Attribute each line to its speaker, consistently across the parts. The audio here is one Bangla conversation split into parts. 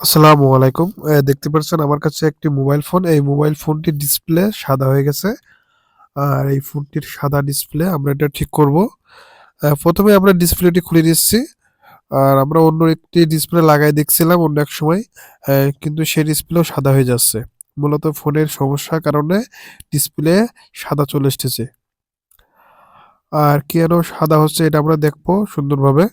Speaker 1: আসসালামু আলাইকুম। দেখতে পাচ্ছেন আমার কাছে একটি মোবাইল ফোন। এই মোবাইল ফোনটির ডিসপ্লে সাদা হয়ে গেছে। আর এই ফোনটির সাদা ডিসপ্লে আমরা এটা ঠিক করব। প্রথমে আমরা ডিসপ্লেটি খুলে নিচ্ছি। আর আমরা অন্য একটি ডিসপ্লে লাগায় দেখছিলাম অন্য এক সময়। কিন্তু সেই ডিসপ্লেও সাদা হয়ে যাচ্ছে। মূলত ফোনের সমস্যার কারণে ডিসপ্লে সাদা চলে এসেছে আর কেন সাদা হচ্ছে এটা আমরা দেখব সুন্দরভাবে।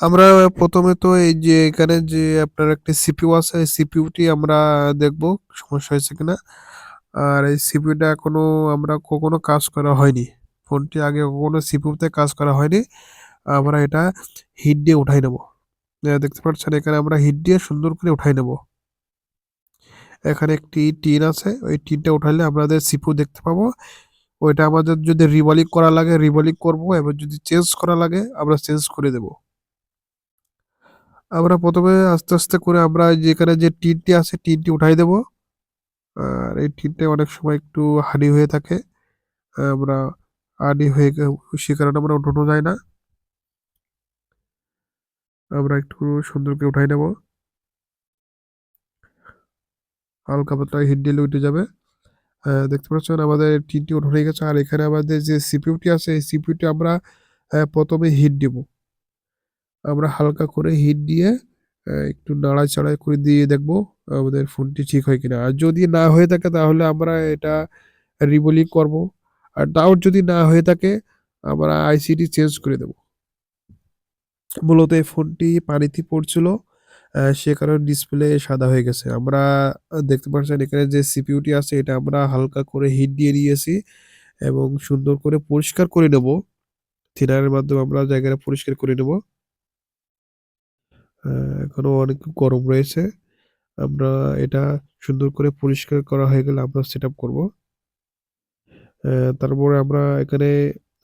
Speaker 1: আমরা প্রথমে তো এই যে এখানে যে আপনার একটি সিপিইউ আছে, এই সিপিইউটি আমরা দেখব সমস্যা হয়েছে কিনা। আর এই সিপিইউটা এখনও আমরা কখনো কাজ করা হয়নি। ফোনটি আগে কখনো সিপিইউতে কাজ করা হয়নি। আমরা এটা হিট দিয়ে উঠাই নেব। দেখতে পাচ্ছেন এখানে আমরা হিট দিয়ে সুন্দর করে উঠাই নেব। এখানে একটি টিন আছে। ওই টিনটা উঠাইলে আমাদের সিপিউ দেখতে পাবো। ওইটা আমাদের যদি রিবলিং করা লাগে রিবলিং করব। এবার যদি চেঞ্জ করা লাগে আমরা চেঞ্জ করে দেব। আমরা প্রথমে আস্তে, আস্তে করে আমরা যেখানে যে টিনটি আছে টিনটি উঠাই দেব। আর এই টিনটা অনেক সময় একটু হার্ডি হয়ে থাকে। আমরা হার্ডি হয়ে সে কারণে আমরা উঠানো যায় না। আমরা একটু সুন্দর করে উঠাই নেব। হালকা পাতলা হিট দিলে উঠে যাবে। আ দেখতে পাচ্ছেন আমাদের টিনটি উঠানো হয়ে গেছে। আর এখানে আমাদের যে সিপিউটি আছে এই সিপিইউটি আমরা অ্যা ১ম হিট দিব। আমরা হালকা করে হিট দিয়ে একটু নাড়াচাড়া করে দিয়ে দেখব আমাদের ফোনটি ঠিক হয় কিনা। আর যদি না হয়ে থাকে তাহলে আমরা এটা রিবলিং করব। আর ডাউট যদি না হয়ে থাকে, আমরা আইসিটি চেঞ্জ করে দেব। মূলত এই ফোনটি পানিতে পড়ছিল। সে কারণে ডিসপ্লে সাদা হয়ে গেছে। আমরা দেখতে পাচ্ছেন এখানে যে সিপিইউটি আছে, এটা আমরা হালকা করে হিট দিয়ে নিয়েছি এবং সুন্দর করে পরিষ্কার করে নেব। থিনারের মাধ্যমে আমরা জায়গাটা পরিষ্কার করে নেব। আ এখনও অনেক গরম রয়েছে। আমরা এটা সুন্দর করে পরিষ্কার করা হয়ে গেলে আমরা সেটআপ করব। অ্যা তারপরে আমরা এখানে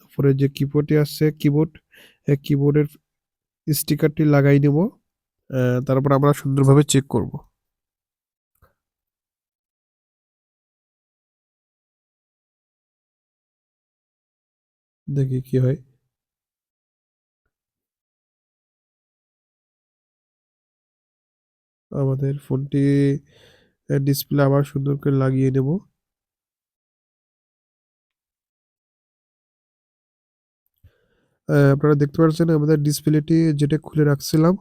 Speaker 1: উপরে যে কিবোর্ডটি আছে কিবোর্ড, কিবোর্ডের স্টিকারটি লাগাই নেব। তারপর আমরা সুন্দরভাবে চেক করব। দেখি কি হয়। আমাদের ফোনটি ডিসপ্লে আবার সুন্দর করে লাগিয়ে নেব। আপনারা দেখতে পাচ্ছেন আমাদের ডিসপ্লেটি যেটা খুলে রাখছিলাম,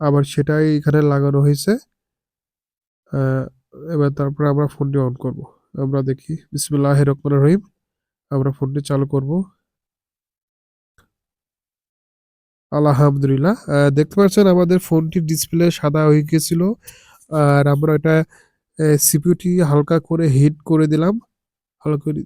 Speaker 1: আবার সেটাই এখানে লাগানো হয়েছে। এবার তারপরে আমরা ফোনটি অন করব। আমরা দেখি, বিসমিল্লাহির রহমানির রহিম। আমরা ফোনটি চালু করব। আলহামদুলিল্লাহ। দেখতে পাচ্ছেন আমাদের ফোনটির ডিসপ্লে সাদা হয়ে গেছিল। আর আমরা এটা সিপিউটি হালকা করে হিট করে দিলাম। হালকা করে